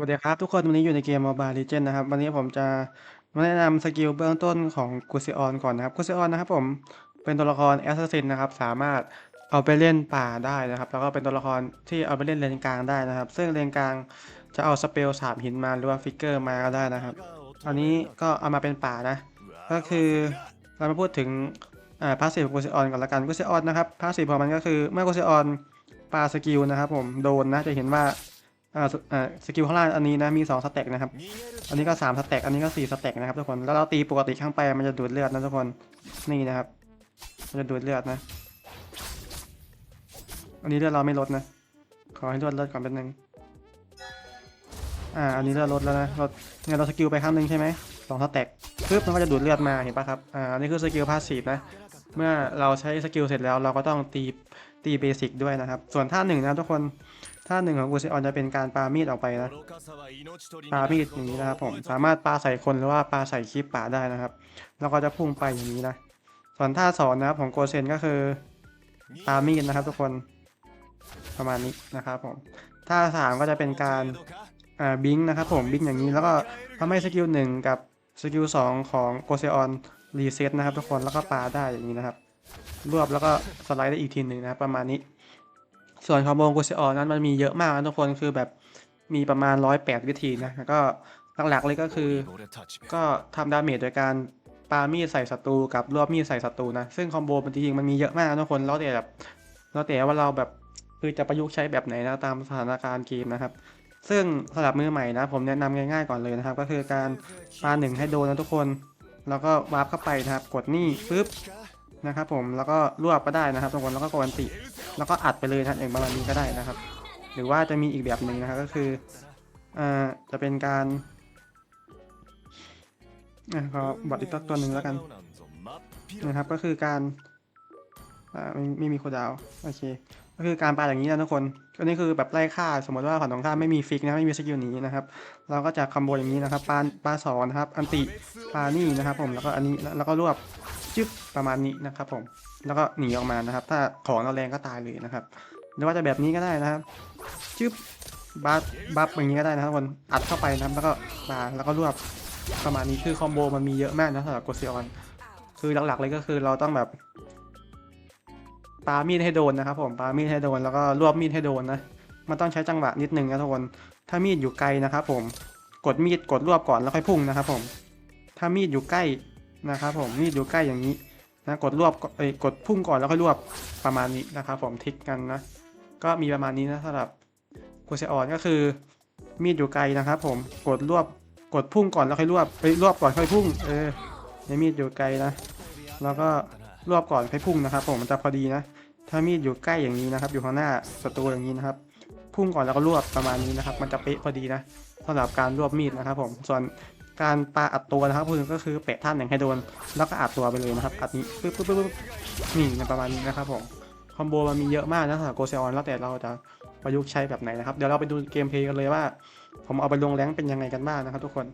สวัสดีครับทุกคนวันนี้อยู่ในเกม Mobile Legends นะครับ วันนี้ผมจะมาแนะนำสกิลเบื้องต้นของกุซิออนก่อนนะครับกุซิออนนะครับผมเป็นตัวละครแอสซัสซินนะครับสามารถเอาไปเล่นป่าได้นะครับ แล้วก็เป็นตัวละครที่เอาไปเล่นเลนกลางได้นะครับ ซึ่งเลนกลางจะเอาสเปลสามหินมาหรือว่าฟิกเกอร์มาก็ได้นะครับตอนนี้ก็เอามาเป็นป่านะ ก็คือเรามาพูดถึงพาสซีฟของกุซิออนก่อนละกันกุซิออนนะครับพาสซีฟของมันก็คือเมื่อกุซิออนปาสกิลนะครับผมโดนนะจะเห็นว่า อ่าสอ่าสกิลข้างล่างอันนี้นะมี 2สเต็กนะครับ อันนี้ก็ 3สเต็กอันนี้ก็ 4สเต็กนะครับทุกคน แล้วเราตีปกติข้างไปมันจะดูดเลือดนะทุกคน นี่นะครับ มันจะดูดเลือดนะ อันนี้เลือดเราไม่ลดนะ ขอให้ลดเลือดก่อนเป็นหนึ่งอ่า อันนี้เลือดลดแล้วนะลดเนี่ยเราสกิลไปข้างหนึ่งใช่ไหมสองสเต็กปึ๊บมันก็จะดูดเลือดมาเห็นปะครับ อ่า อันนี้คือสกิลพาสซีฟนะ เมื่อเราใช้สกิลเสร็จแล้วเราก็ต้องตีตีเบสิกด้วยนะครับ ส่วนท่าหนึ่งนะทุกคน ท่าหนึ่งของกูซิออนจะเป็นการปามีดออกไปนะปามีดอย่างนี้นะครับผมสามารถปาใส่คนหรือว่าปาใส่คลิปป่าได้นะครับ แล้วก็จะพุ่งไปอย่างนี้นะส่วนท่าสอนนะครับของโกเซนก็คือปามีดนะครับ ทุกคนประมาณนี้นะครับผมท่าสามก็จะเป็นการอ่าบิงนะครับผมบิงอย่างนี้แล้วก็ทำให้สกิลหนึ่งกับสกิลสองของโกเซออนรีเซ็ตนะครับทุกคนแล้วก็ปาได้อย่างนี้นะครับ รวบแล้วก็สไลด์ได้อีกทีหนึ่งนะครับประมาณนี้ ส่วนคอมโบกูเซออนนั้นมันมีเยอะมากนะทุกคนคือแบบมีประมาณร้อยแปดวิธีนะแล้วก็หลักๆเลยก็คือ ก็ทำดาเมจโดยการปามีดใส่ศัตรูกับรวบมีดใส่ศัตรูนะซึ่งคอมโบมันจริงๆมันมีเยอะมากนะทุกคนแล้วแต่แบบแล้วแต่ว่าเราแบบคือจะประยุกต์ใช้แบบไหนนะตามสถานการณ์เกมนะครับ ซึ่งสำหรับมือใหม่นะ ผมแนะนำง่ายๆก่อนเลยนะครับ ก็คือการปาหนึ่งให้โดนนะทุกคน แล้วก็วาร์ปเข้าไปนะครับ กดนี่ปึ๊บนะครับผมแล้วก็รวบก็ได้นะครับทุกคนแล้วก็กดอันติ แล้วก็อัดไปเลยนะอย่างประมาณนี้ก็ได้นะครับ หรือว่าจะมีอีกแบบหนึ่งนะครับก็คืออ่าจะเป็นการอะขอบอดอีกสักตัวหนึ่งแล้วกันนะครับก็คือการอ่าไม่ไม่มีโคดาวโอเคก็คือการปาอย่างนี้นะทุกคนก็นี่คือแบบไล่ฆ่าสมมติว่าฝั่งตรงข้ามไม่มีฟิกนะไม่มีสกิลหนีนะครับ เราก็จะคอมโบอย่างนี้นะครับปาปาสอนนะครับ อันติปานี่นะครับผมแล้วก็อันนี้แล้วก็รวบจึ๊บประมาณนี้นะครับผม แล้วก็หนีออกมานะครับ ถ้าของเราแรงก็ตายเลยนะครับ หรือว่าจะแบบนี้ก็ได้นะครับจึ๊บบัฟบัฟอย่างนี้ก็ได้นะครับทุกคนอัดเข้าไปนะแล้วก็มาแล้วก็รวบประมาณนี้คือคอมโบมันมีเยอะมากนะสำหรับโกเซียนคือหลักๆเลยก็คือเราต้องแบบปามีดให้โดนนะครับ ผมปามีดให้โดนแล้วก็รวบมีดให้โดนนะมันต้องใช้จังหวะนิดนึงนะทุกคนถ้ามีดอยู่ไกลนะครับ ผมกดมีดกดรวบก่อนแล้วค่อยพุ่งนะครับ ผม ถ้ามีดอยู่ใกล้นะครับ ผมมีดอยู่ใกล้อย่างนี้ นะกดรวบเอ้ยกดพุ่งก่อนแล้วค่อยรวบประมาณนี้นะครับผมทิกกันนะ ก็มีประมาณนี้นะสำหรับกูเซออนก็คือมีดอยู่ไกลนะครับผมกดรวบกดพุ่งก่อนแล้วค่อยรวบไปรวบก่อนค่อยพุ่งเออในมีดอยู่ไกลนะ แล้วก็รวบก่อนค่อยพุ่งนะครับ ผมมันจะพอดีนะ ถ้ามีดอยู่ใกล้อย่างนี้นะครับ อยู่ข้างหน้าศัตรูอย่างนี้นะครับ พุ่งก่อนแล้วก็รวบประมาณนี้นะครับ มันจะเป๊ะพอดีนะสำหรับการรวบมีดนะครับ ผมส่วน การปาอัดตัวนะครับคือก็คือเปะท่านหนึ่งให้โดน แล้วก็อัดตัวไปเลยนะครับอัดนี้ปึ๊บปึ๊บปึ๊บปึ๊บนี่ในประมาณนี้นะครับผมคอมโบมันมีเยอะมากนะสำหรับโกเซออนแล้วแต่เราจะประยุกต์ใช้แบบไหนนะครับ เดี๋ยวเราไปดูเกมเพลย์กันเลยว่า ผมเอาไปลงแรงเป็นยังไงกันบ้างนะครับทุกคน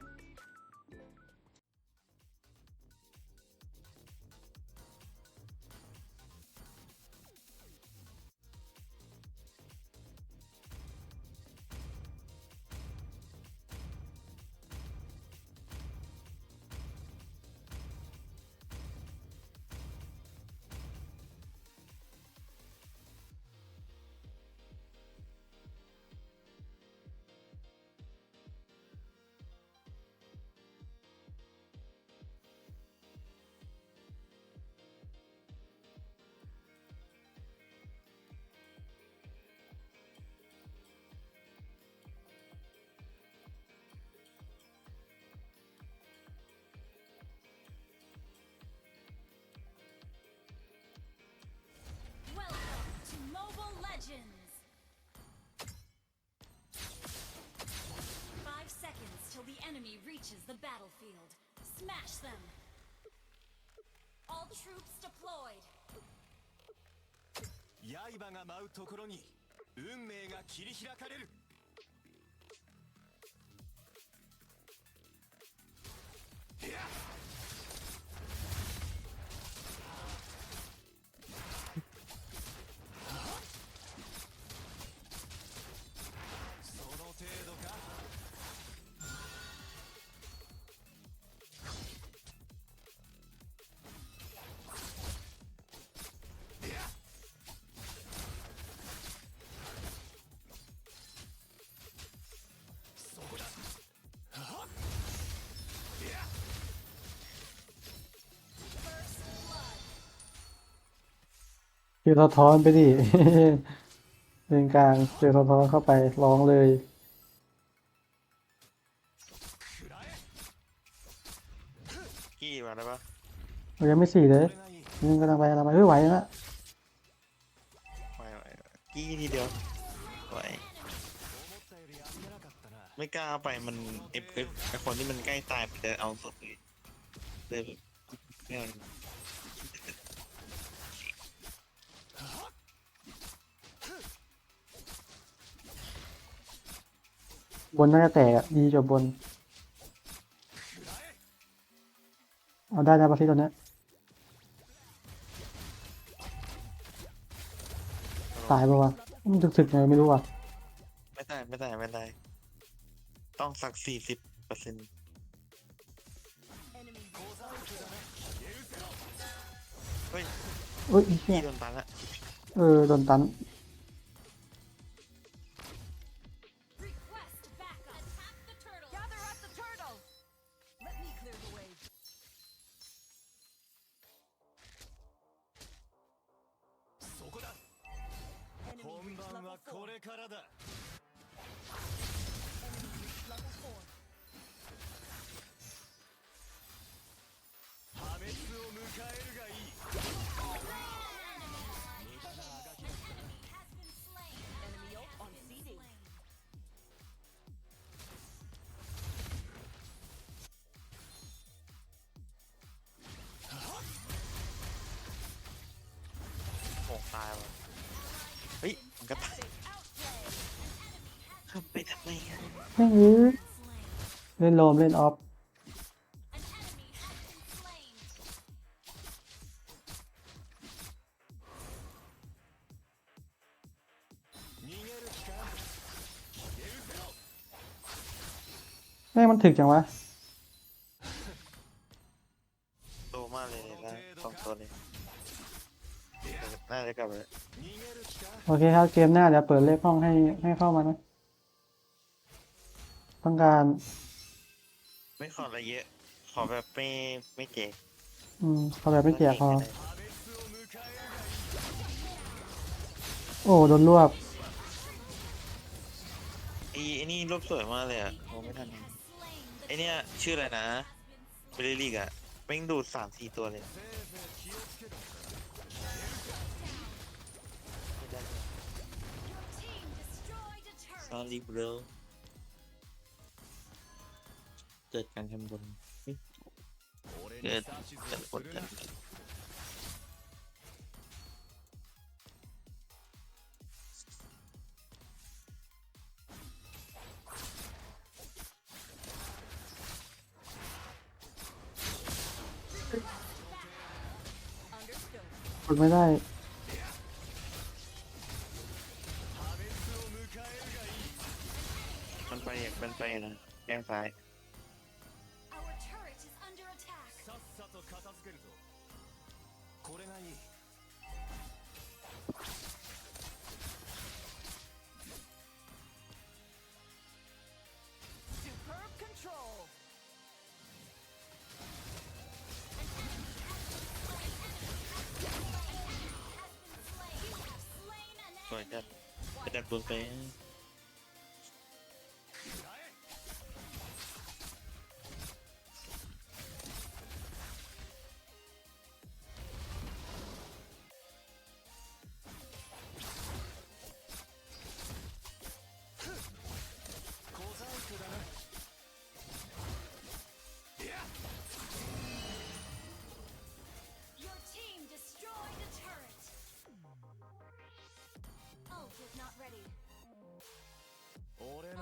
Smash them! All troops deployed! 刃が舞うところに運命が切り開かれる คือสะท้อนไปดิ เลนกลางเจอสะท้อนเข้าไปร้องเลยกี่มาได้ปะเรายังไม่สี่เลยยังกำลังไปอะไรไม่ไหวนะไม่ไหวกี่ทีเดียวไหวไม่กล้าไปมันเอฟไอคนที่มันใกล้ตายไปจะเอาศพเลยเลยไม่ บนน่าจะแตกอะดีจบบน เอาได้นะประสิทธิ์ตัวเนี้ยตายปะวะมันถึกๆไงไม่รู้อะไม่ได้ไม่ได้ไม่ได้ ต้องสักสี่สิบเปอร์เซ็นต์ Enemy เฮ้ยเอ้ยไอ้เหี้กี้ยโดนตันละ เออโดนตัน ไม่ยื้เล่นโลมเล่นออฟแม่มันถึกจังวะโตมากเลยนะสองตัวเลยน่าจะกลับเลยโอเคครับเกมหน้าเดี๋ยวเปิดเลขห้องให้ให้เข้ามานะ ต้องการ ไม่ขออะไรเยอะ ขอแบบไม่ไม่เจ็อืมขอแบบไม่เจ็บพอ โอ้โดนรวบไอ้ไอนี่รวบสวยมากเลยอะโอไม่ทันไอ้เนี่ยชื่ออะไรนะเบลลี่กอะเป่งดูดสามสี่ตัวเลยซอรี่เบล เกิดการทำบนเกิดการกดกันกดไม่ได้มันไปอย่างเป็นไปนะแกงซ้าย สวยจัดไ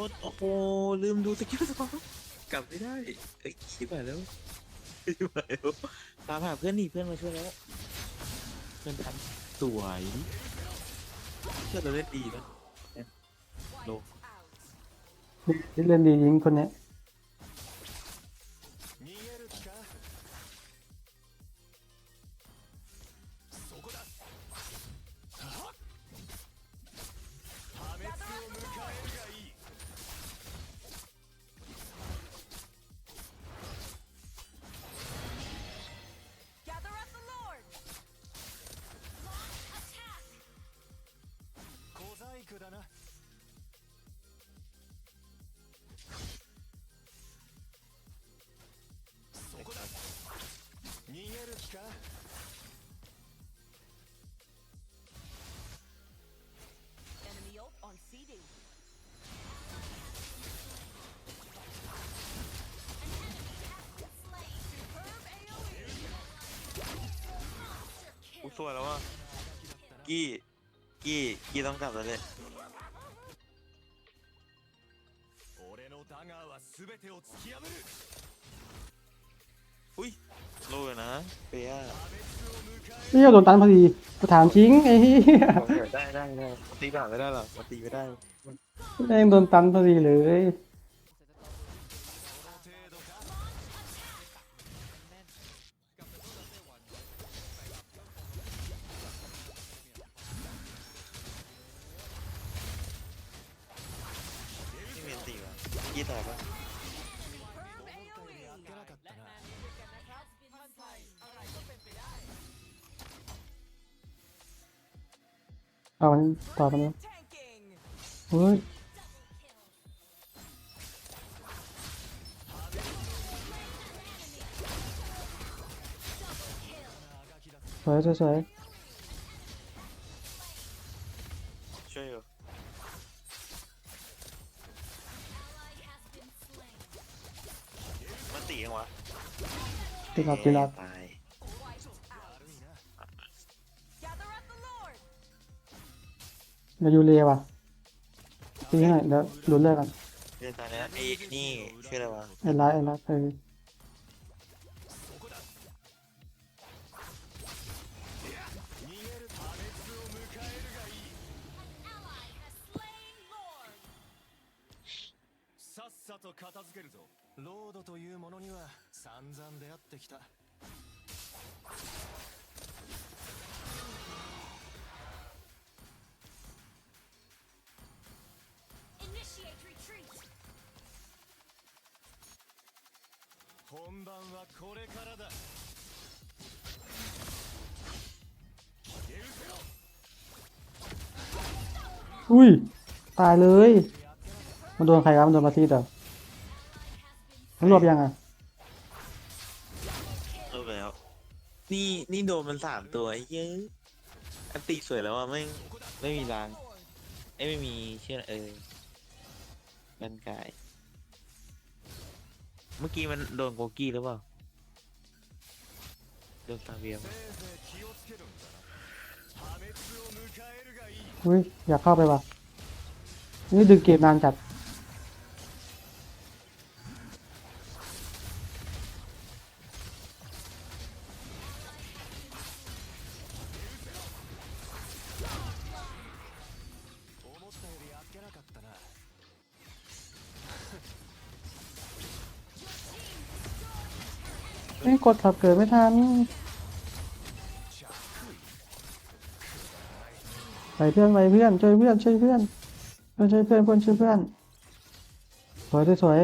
อ้โอ้โหลืมดูสกิลสกอร์กลับไม่ได้เอ้ยชิบหายแล้วชิบหายแล้วตามหาเพื่อนนี่เพื่อนมาช่วยแล้ว เพื่อนทันสวยเพื่อนเราเล่นดีนะโล เล่นดียิงคนเนี้ย กูสวยแล้วว่ะกี้กี้กี้ต้องกลับแล้วเลย 俺のダガーは全てを突き破る อุ้ยโลเลยนะเปีย 破滅を迎え เฮียโดนตันพอดีกูถามจริงไอ้เฮีย ได้ได้ได้ตีแบบไม่ได้หรอกมันตีไม่ได้ แม่งโดนตันพอดีเลย กี้แตกแล้วเอาอันนี้ต่อไปนะเฮ้ยสวยสวย ตีหลับตีหลับ ตาย Gather up the Lord. เดี๋ยวยูเรียว่ะตีให้หน่อยเดี๋ยวลุ้นเลิกกัน เรื่องตายแล้วไอ้นี่ชื่ออะไรวะ ไอ้ไลท์ไอ้ไลท์เออ そこだ逃げる破滅を迎えるがいい Ally has slain Lord. さっさと片付けるぞロードというものには 散々出会ってきた Initiate retreat. 本番はこれからだ消え失せろ อุ้ย ตายเลย มันโดนใครครับมันโดนมาซีดเหรอมันรวบยังอ่ะ นี่นี่โดนมันสามตัวเยอะอติสวยแล้วอะไม่ไม่มีล้างไอ้ไม่มีเชื่อเออร่างกาย เมื่อกี้มันโดนโกกี้หรือเปล่าโดนตาเบียมอุ้ยอยากเข้าไปว่ะนี่ดึงเกมนานจัด ดขับเกิดไม่ทันไปเพื่อนไปเพื่อนช่วยเพื่อนช่วยเพื่อนเพื่อนช่วยเพื่อนเพื่อนช่วยเพื่อนสวยสวยสวย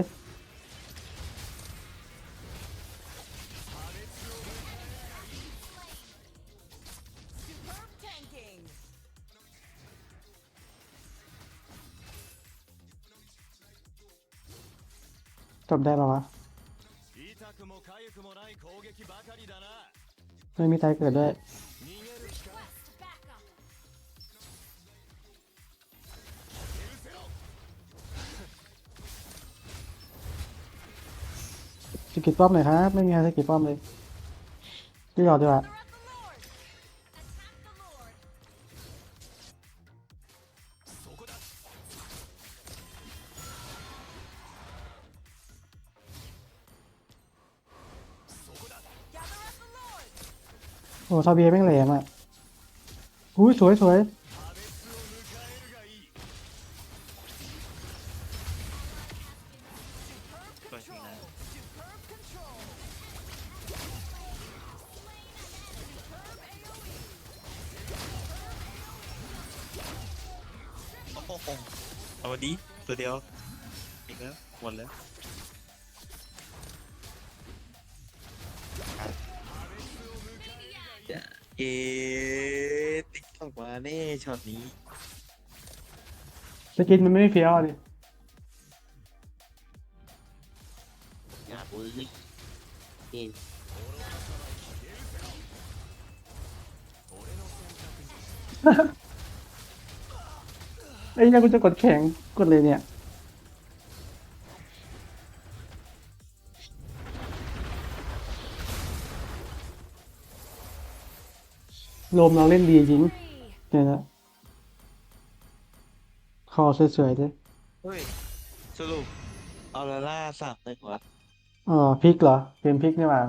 จบได้ปะวะ ไม่มีใครเกิดด้วยสกิดป้อมหน่อยครับ ไม่มีใครสกิดป้อมเลยพี่รอดีกว่า อ้ซาเบียแม่งแหลมอะอุ้ยสวยสวยก็ช่วยนะโอ้โหเอาวันนี้ตัวเดียวอีกแล้วหมดแล้ว เอ๊ะติ๊กออกมาแน่ช็อตนี้ สกินมันไม่เฟี้ยวดิอยากเลยเอ๊ะไอ้เนี่ยกูจะกดแข็งกดเลยเนี่ย ลมเราเล่นดีจริง Three. เนี่ยนะคอสวยๆด้วยเฮ้ย สรุปออร่าสามเลยเหรอ อ๋อพริกเหรอ เป็นพริกนี่หว่า